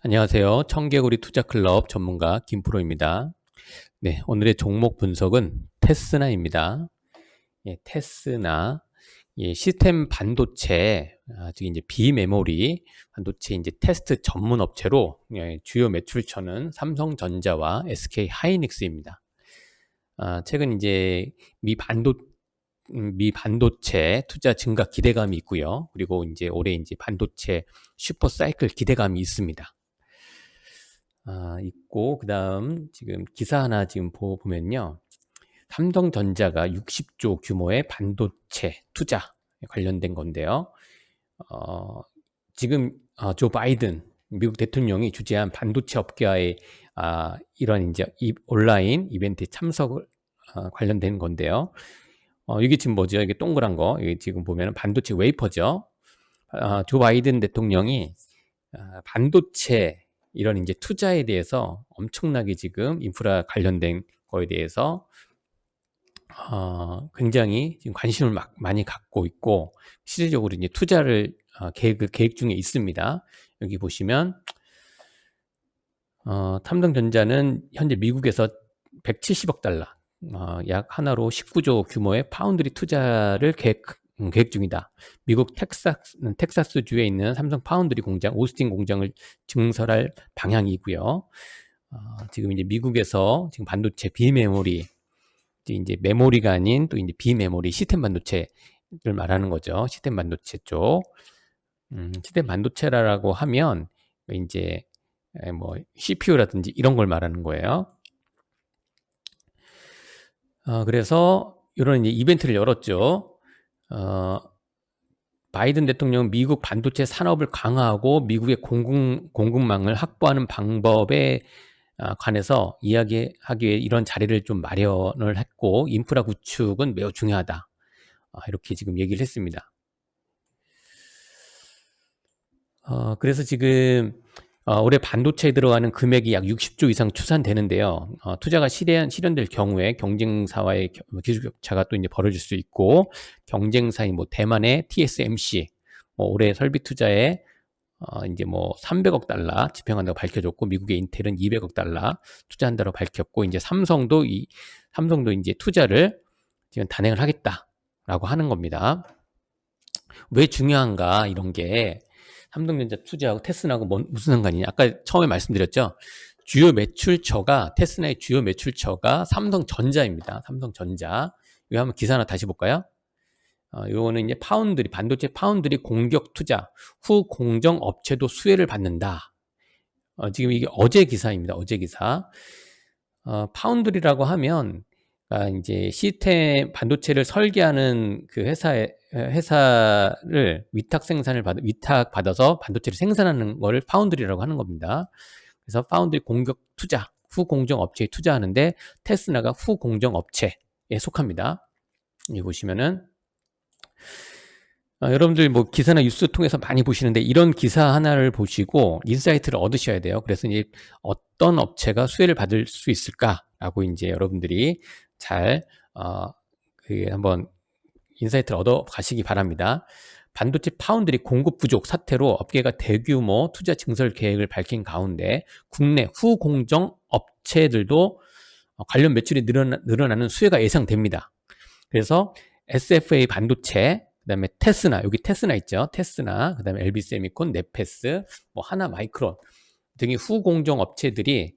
안녕하세요. 청개구리 투자클럽 전문가 김프로입니다. 네, 오늘의 종목 분석은 테스나입니다. 예, 테스나 예, 시스템 반도체 아, 즉 이제 비메모리 반도체 이제 테스트 전문 업체로 예, 주요 매출처는 삼성전자와 SK 하이닉스입니다. 아, 최근 이제 미 반도 음, 미 반도체 투자 증가 기대감이 있고요. 그리고 이제 올해 이제 반도체 슈퍼 사이클 기대감이 있습니다. 아, 있고 그다음 지금 기사 하나 지금 보, 보면요. 삼성전자가 60조 규모의 반도체 투자 관련된 건데요. 어, 지금 어, 조 바이든 미국 대통령이 주재한 반도체 업계와의 아, 이런 이제 이, 온라인 이벤트에 참석을 어, 관련된 건데요. 어, 이게 지금 뭐죠? 이게 동그란 거. 이게 지금 보면 반도체 웨이퍼죠. 아, 조 바이든 대통령이 아, 반도체 이런 이제 투자에 대해서 엄청나게 지금 인프라 관련된 거에 대해서 어, 굉장히 지금 관심을 막 많이 갖고 있고 실질적으로 이제 투자를 어, 계획 계획 중에 있습니다. 여기 보시면 어, 탐성전자는 현재 미국에서 170억 달러 어, 약 하나로 19조 규모의 파운드리 투자를 계획, 음, 계획 중이다. 미국 텍사스, 텍사스주에 있는 삼성 파운드리 공장, 오스틴 공장을 증설할 방향이고요. 어, 지금 이제 미국에서 지금 반도체 비메모리, 이제 메모리가 아닌 또 이제 비메모리 시스템 반도체를 말하는 거죠. 시스템 반도체 쪽. 음, 시스템 반도체라고 하면 이제 뭐 CPU라든지 이런 걸 말하는 거예요. 어, 그래서 이런 이제 이벤트를 열었죠. 어, 바이든 대통령 미국 반도체 산업을 강화하고 미국의 공급, 공급망을 확보하는 방법에 아, 관해서 이야기하기 위해 이런 자리를 좀 마련을 했고 인프라 구축은 매우 중요하다. 아, 이렇게 지금 얘기를 했습니다. 어, 그래서 지금 어, 올해 반도체에 들어가는 금액이 약 60조 이상 추산되는데요. 어, 투자가 실현, 실현될 경우에 경쟁사와의 기술 격차가 또 이제 벌어질 수 있고 경쟁사인 뭐 대만의 TSMC 뭐 올해 설비 투자에 어, 이제 뭐 300억 달러 집행한다고 밝혀졌고 미국의 인텔은 200억 달러 투자한다고 밝혔고 이제 삼성도 이 삼성도 이제 투자를 지금 단행을 하겠다라고 하는 겁니다. 왜 중요한가 이런 게 삼성전자 투자하고 테스나하고 뭔, 무슨 상관이냐? 아까 처음에 말씀드렸죠. 주요 매출처가 테스나의 주요 매출처가 삼성전자입니다. 삼성전자. 이거 한번 기사 하나 다시 볼까요? 어, 요거는 이제 파운드리 반도체 파운드리 공격 투자 후 공정 업체도 수혜를 받는다. 어, 지금 이게 어제 기사입니다. 어제 기사. 어, 파운드리라고 하면 아, 이제 시스템 반도체를 설계하는 그 회사에 회사를 위탁 생산을 받 위탁 받아서 반도체를 생산하는 거를 파운드리라고 하는 겁니다. 그래서 파운드리 공격 투자 후 공정 업체에 투자하는데 테스나가 후 공정 업체에 속합니다. 여기 보시면은 아, 여러분들 뭐 기사나 뉴스 통해서 많이 보시는데 이런 기사 하나를 보시고 인사이트를 얻으셔야 돼요. 그래서 이제 어떤 업체가 수혜를 받을 수 있을까라고 이제 여러분들이 잘 어, 그 한번 인사이트를 얻어 가시기 바랍니다. 반도체 파운드리 공급 부족 사태로 업계가 대규모 투자 증설 계획을 밝힌 가운데 국내 후공정 업체들도 관련 매출이 늘어나, 늘어나는 수혜가 예상됩니다. 그래서 SFA 반도체, 그 다음에 테스나, 여기 테스나 있죠. 테스나, 그 다음에 LB 세미콘, 네페스, 뭐 하나 마이크론 등의 후공정 업체들이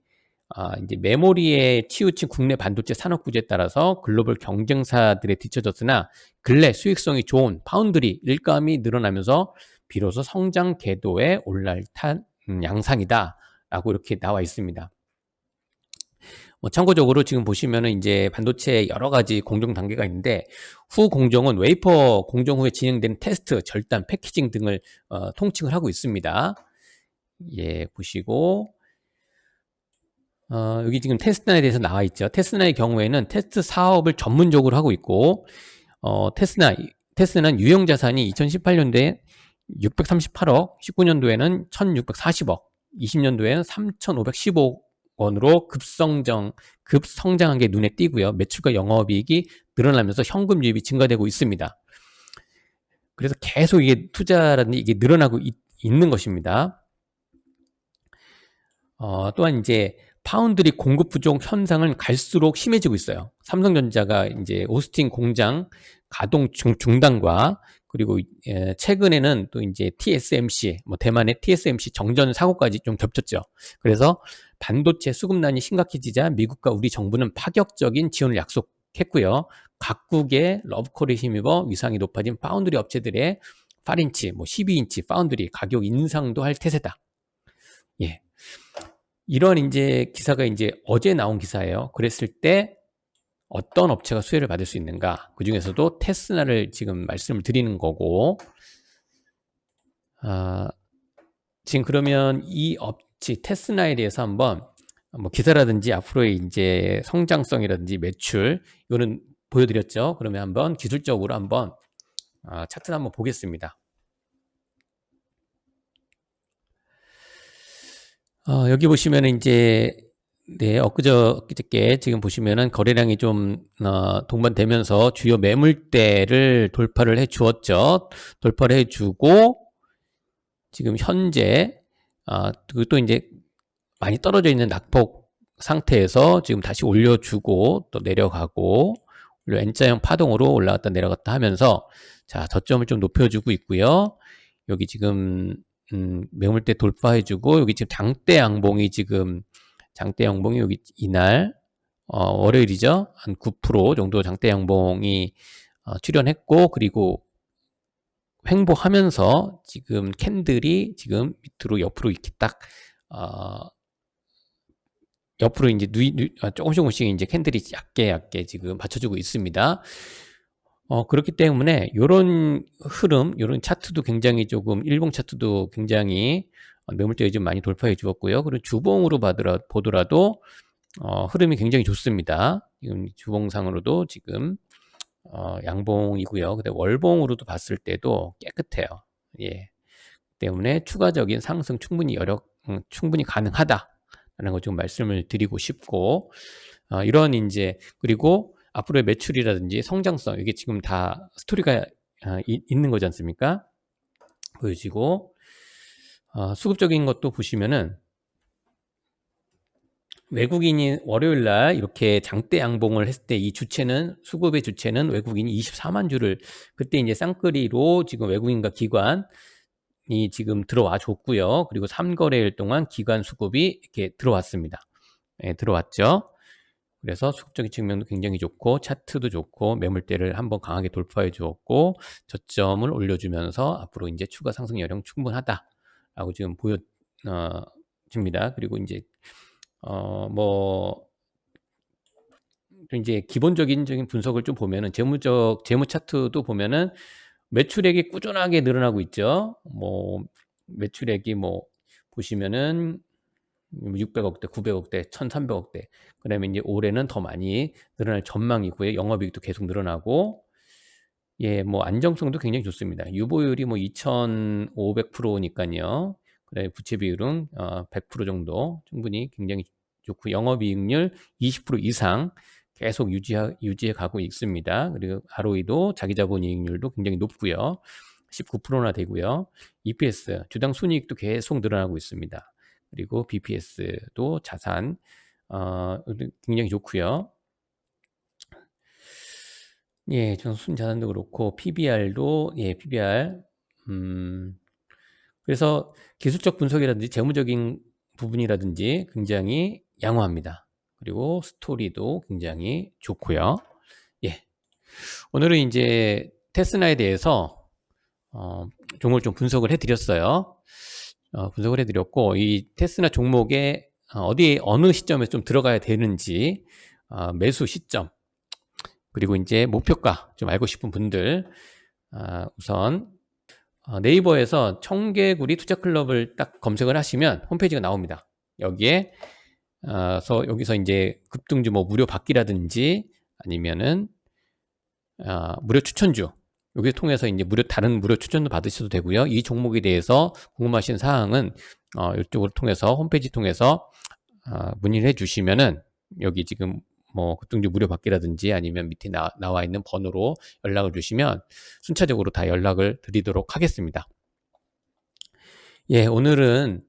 아, 이제 메모리에 치우친 국내 반도체 산업 구조에 따라서 글로벌 경쟁사들에 뒤처졌으나 근래 수익성이 좋은 파운드리 일감이 늘어나면서 비로소 성장 궤도에 올라탄 음, 양상이다라고 이렇게 나와 있습니다. 뭐 참고적으로 지금 보시면은 이제 반도체 여러 가지 공정 단계가 있는데 후 공정은 웨이퍼 공정 후에 진행된 테스트, 절단, 패키징 등을 어, 통칭을 하고 있습니다. 예, 보시고 어, 여기 지금 테스트나에 대해서 나와 있죠. 테스트나의 경우에는 테스트 사업을 전문적으로 하고 있고, 어, 테스나, 테스나는 유형 자산이 2018년도에 638억, 19년도에는 1640억, 20년도에는 3515억 원으로 급성장, 급성장한 게 눈에 띄고요. 매출과 영업이익이 늘어나면서 현금 유입이 증가되고 있습니다. 그래서 계속 이게 투자라든지 이게 늘어나고 있, 있는 것입니다. 어, 또한 이제 파운드리 공급 부족 현상은 갈수록 심해지고 있어요. 삼성전자가 이제 오스틴 공장 가동 중, 중단과 그리고 예, 최근에는 또 이제 TSMC, 뭐 대만의 TSMC 정전 사고까지 좀 겹쳤죠. 그래서 반도체 수급난이 심각해지자 미국과 우리 정부는 파격적인 지원을 약속했고요. 각국의 러브콜에 힘입어 위상이 높아진 파운드리 업체들의 8인치, 뭐 12인치 파운드리 가격 인상도 할 태세다. 예. 이런 이제 기사가 이제 어제 나온 기사예요. 그랬을 때 어떤 업체가 수혜를 받을 수 있는가? 그 중에서도 테스나를 지금 말씀을 드리는 거고, 아, 지금 그러면 이 업체 테스나에 대해서 한번 뭐 기사라든지 앞으로의 이제 성장성이라든지 매출 이거는 보여드렸죠. 그러면 한번 기술적으로 한번 아, 차트를 한번 보겠습니다. 어, 여기 보시면 이제 네, 엊그저 엊그저께 지금 보시면은 거래량이 좀 어, 동반되면서 주요 매물대를 돌파를 해 주었죠. 돌파를 해 주고 지금 현재 아, 또 이제 많이 떨어져 있는 낙폭 상태에서 지금 다시 올려 주고 또 내려가고 N자형 파동으로 올라갔다 내려갔다 하면서 자 저점을 좀 높여 주고 있고요. 여기 지금 음, 매물대 돌파해주고 여기 지금 장대 양봉이 지금 장대 양봉이 여기 이날 어, 월요일이죠 한 9% 정도 장대 양봉이 어, 출현했고 그리고 횡보하면서 지금 캔들이 지금 밑으로 옆으로 이렇게 딱 어, 옆으로 이제 누이, 누이 아, 조금씩 조금씩 이제 캔들이 얇게 얇게 지금 받쳐주고 있습니다. 어, 그렇기 때문에 요런 흐름, 요런 차트도 굉장히 조금, 일봉 차트도 굉장히 매물대에 좀 많이 돌파해 주었고요. 그리고 주봉으로 받으라, 보더라도, 어, 흐름이 굉장히 좋습니다. 지금 주봉상으로도 지금, 어, 양봉이고요. 근데 월봉으로도 봤을 때도 깨끗해요. 예. 때문에 추가적인 상승 충분히 여력, 음, 충분히 가능하다. 라는 걸좀 말씀을 드리고 싶고, 어, 이런 이제, 그리고 앞으로의 매출이라든지 성장성, 이게 지금 다 스토리가 어, 이, 있는 거지 않습니까? 보여지고, 어, 수급적인 것도 보시면은, 외국인이 월요일 날 이렇게 장대 양봉을 했을 때 이 주체는 수급의 주체는 외국인이 24만 주를 그때 이제 쌍끌이로 지금 외국인과 기관 이 지금 들어와 줬고요. 그리고 3거래일 동안 기관 수급이 이렇게 들어왔습니다. 네, 들어왔죠. 그래서 수급적인 측면도 굉장히 좋고 차트도 좋고 매물대를 한번 강하게 돌파해 주었고 저점을 올려주면서 앞으로 이제 추가 상승 여력 충분하다라고 지금 보여 어. 그리고 이제 어뭐 이제 기본적인 적인 분석을 좀 보면은 재무적 재무 차트도 보면은 매출액이 꾸준하게 늘어나고 있죠. 뭐 매출액이 뭐 보시면은 600억대, 900억대, 1300억대. 그 다음에 이제 올해는 더 많이 늘어날 전망이고요. 영업이익도 계속 늘어나고 예, 뭐 안정성도 굉장히 좋습니다. 유보율이 뭐 2,500%니까요. 그다음에 부채 비율은 어, 100% 정도 충분히 굉장히 좋고 영업이익률 20% 이상 계속 유지하, 유지해 가고 있습니다. 그리고 ROE도 자기 자본 이익률도 굉장히 높고요. 19%나 되고요. EPS, 주당 순이익도 계속 늘어나고 있습니다. 그리고 BPS도 자산, 어, 굉장히 좋고요. 예, 전 순자산도 그렇고, PBR도, 예, PBR, 음, 그래서 기술적 분석이라든지 재무적인 부분이라든지 굉장히 양호합니다. 그리고 스토리도 굉장히 좋고요. 예. 오늘은 이제 테스나에 대해서 어, 종목을 좀 분석을 해드렸어요. 어, 분석을 해드렸고 이 테스나 종목에 어, 어디 어느 시점에 좀 들어가야 되는지 어, 매수 시점 그리고 이제 목표가 좀 알고 싶은 분들 어, 우선 어, 네이버에서 청개구리 투자클럽을 딱 검색을 하시면 홈페이지가 나옵니다. 여기에 서 여기서 이제 급등주 뭐 무료 받기라든지 아니면은 어, 무료 추천주 여기 통해서 이제 무료 다른 무료 추천도 받으셔도 되고요. 이 종목에 대해서 궁금하신 사항은 어, 이쪽을 통해서 홈페이지 통해서 어, 문의를 해주시면은 여기 지금 뭐 급등주 무료 받기라든지 아니면 밑에 나, 나와 있는 번호로 연락을 주시면 순차적으로 다 연락을 드리도록 하겠습니다. 예, 오늘은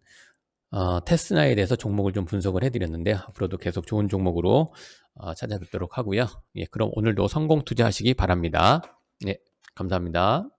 어, 테스나에 대해서 종목을 좀 분석을 해드렸는데 앞으로도 계속 좋은 종목으로 어, 찾아뵙도록 하고요. 예, 그럼 오늘도 성공 투자하시기 바랍니다. 예, 감사합니다.